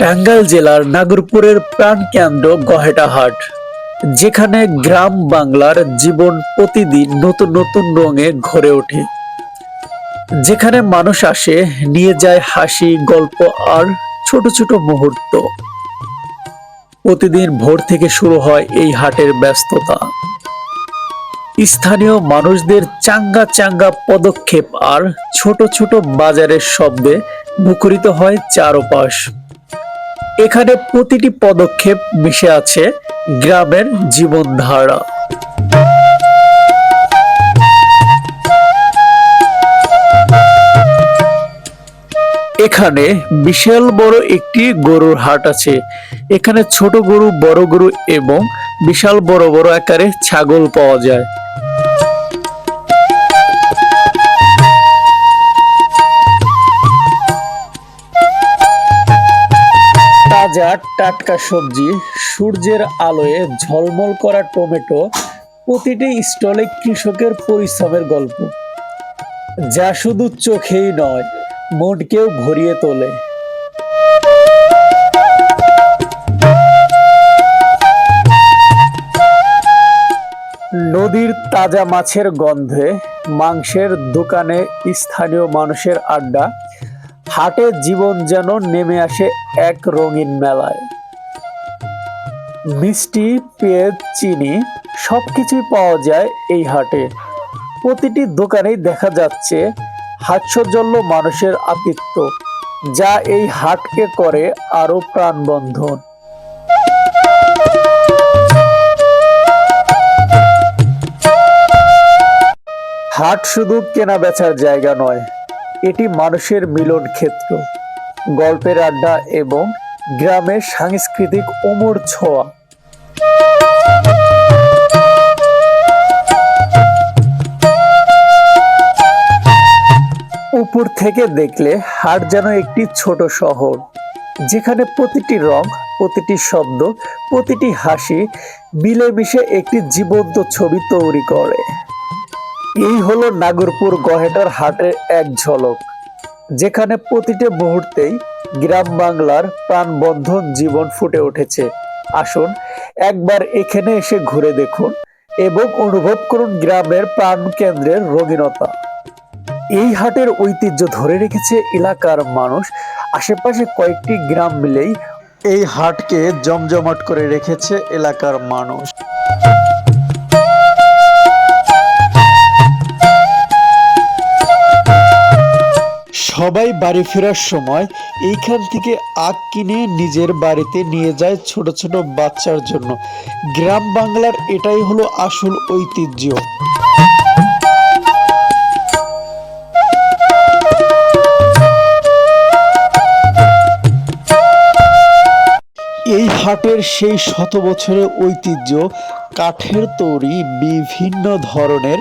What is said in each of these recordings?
টাঙ্গাইল জেলার নাগরপুরের প্রাণকেন্দ্র গহেটা হাট যেখানে গ্রাম বাংলার জীবন প্রতিদিন নতুন নতুন রঙে ঘরে ওঠে। যেখানে মানুষ আসে, নিয়ে যায় হাসি, গল্প আর ছোট ছোট মুহূর্ত। প্রতিদিন ভোর থেকে শুরু হয় এই হাটের ব্যস্ততা। স্থানীয় মানুষদের চাঙ্গা চাঙ্গা পদক্ষেপ আর ছোট ছোট বাজারের শব্দে মুখরিত হয় চারপাশ। এখানে প্রতিটি পদক্ষেপ মিশে আছে গ্রামের জীবনধারা। এখানে বিশাল বড় একটি গরুর হাট আছে। এখানে ছোট গরু, বড় গরু এবং বিশাল বড় বড় আকারে ছাগল পাওয়া যায়। তাজা টাটকা সবজি, সূর্যের আলোয় ঝলমল করা টমেটো প্রতিটি স্টলে কৃষকের পরিশ্রমের গল্প। যা শুধু চোখেই নয়, মনকেও ভরিয়ে তোলে। নদীর তাজা মাছের গন্ধে মাংসের দোকানে স্থানীয় মানুষের আড্ডা। হাটে জীবন যেন নেমে আসে এক রঙিন মেলায়। মিষ্টি, পেঁয়াজ, চিনি সবকিছুই পাওয়া যায় এই হাটে। প্রতিটি দোকানেই দেখা যাচ্ছে হাস্যজল্য মানুষের আতিথ্য, যা এই হাটকে করে আরও প্রাণবন্ধন। হাট শুধু কেনা বেচার জায়গা নয় এটি মানুষের মিলন ক্ষেত্র। গল্পের আড্ডা এবং গ্রামের সাংস্কৃতিক ওমর ছোঁয়া। উপর থেকে দেখলে হাট যেন একটি ছোট শহর, যেখানে প্রতিটি রং, প্রতিটি শব্দ, প্রতিটি হাসি মিলেমিশে একটি জীবন্ত ছবি তৈরি করে। এই হলো নাগরপুর গহেটার হাটের এক ঝলক, যেখানে প্রতিটি মুহূর্তেই গ্রাম বাংলার প্রাণবন্ধন জীবন ফুটে উঠেছে। আসুন একবার এখানে এসে ঘুরে দেখুন এবং অনুভব করুন গ্রামের প্রাণ কেন্দ্রের রঙিনতা। এই হাটের ঐতিহ্য ধরে রেখেছে এলাকার মানুষ। আশেপাশে কয়েকটি গ্রাম মিলেই এই হাটকে জমজমাট করে রেখেছে এলাকার মানুষ। সবাই বাড়ি ফেরার সময় এইখান থেকে আখ কিনে নিজের বাড়িতে নিয়ে যায় ছোট ছোট বাচ্চার জন্য। গ্রাম বাংলার এটাই হলো আসল ঐতিহ্য। এই হাটের সেই শত বছরের ঐতিহ্য কাঠের তৈরি বিভিন্ন ধরনের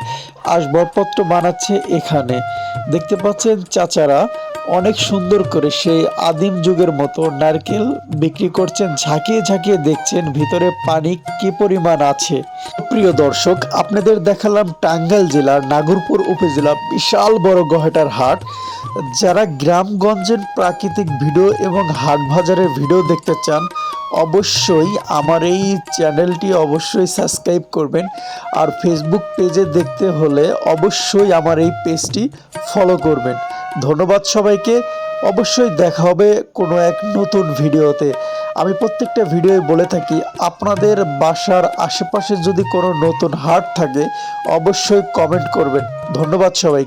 আসবাবপত্র বানাচ্ছে এখানে। দেখতে পাচ্ছেন চাচারা অনেক সুন্দর করে সেই আদিম যুগের মতো নারকেল বিক্রি করছেন, ঝাঁকিয়ে ঝাঁকিয়ে দেখছেন ভিতরে পানি কি পরিমাণ আছে। প্রিয় দর্শক, আপনাদের দেখালাম টাঙ্গাইল জেলার নাগরপুর উপজেলা বিশাল বড় গহেটার হাট। যারা গ্রামগঞ্জের প্রাকৃতিক ভিডিও এবং হাট বাজারের ভিডিও দেখতে চান অবশ্যই আমার এই চ্যানেলটি অবশ্যই সাবস্ক্রাইব করবেন। আর ফেসবুক পেজে দেখতে হলে অবশ্যই আমার এই পেজটি ফলো করবেন। ধন্যবাদ সবাইকে। অবশ্যই দেখা হবে কোনো এক নতুন ভিডিওতে। আমি প্রত্যেকটা ভিডিওয় বলে থাকি, আপনাদের বাসার আশেপাশে যদি কোনো নতুন হাট থাকে, অবশ্যই কমেন্ট করবেন। ধন্যবাদ সবাইকে।